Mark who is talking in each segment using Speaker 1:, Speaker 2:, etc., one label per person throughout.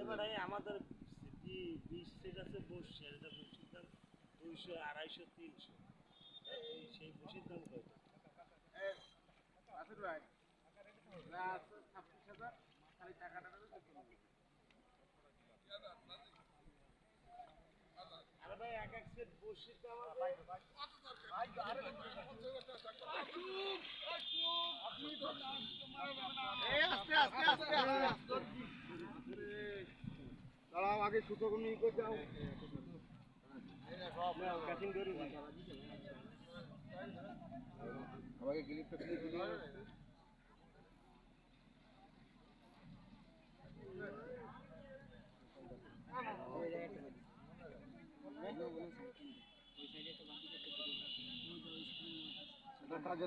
Speaker 1: এবার আমাদের বিশ সেট আছে বসছে বসির দাম দুইশো, আড়াইশো, তিনশো। সেই বসির দাম কত ভাই ছাব্বিশ হাজার, খালি টাকাটা
Speaker 2: দাঁড়াও আগে সুতো কোনো ই করে
Speaker 1: করে
Speaker 2: আমাকে ক্লিপটা ক্লিপ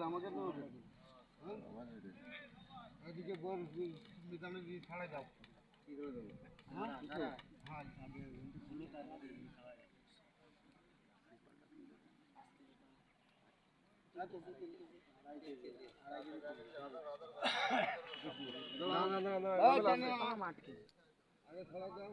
Speaker 2: আমাদের হ্যাঁ এদিকে বল মিতালে দিয়ে ছাড়াই দাও কি করে দেবো হ্যাঁ হ্যাঁ না না না না আগে ছড়া দাও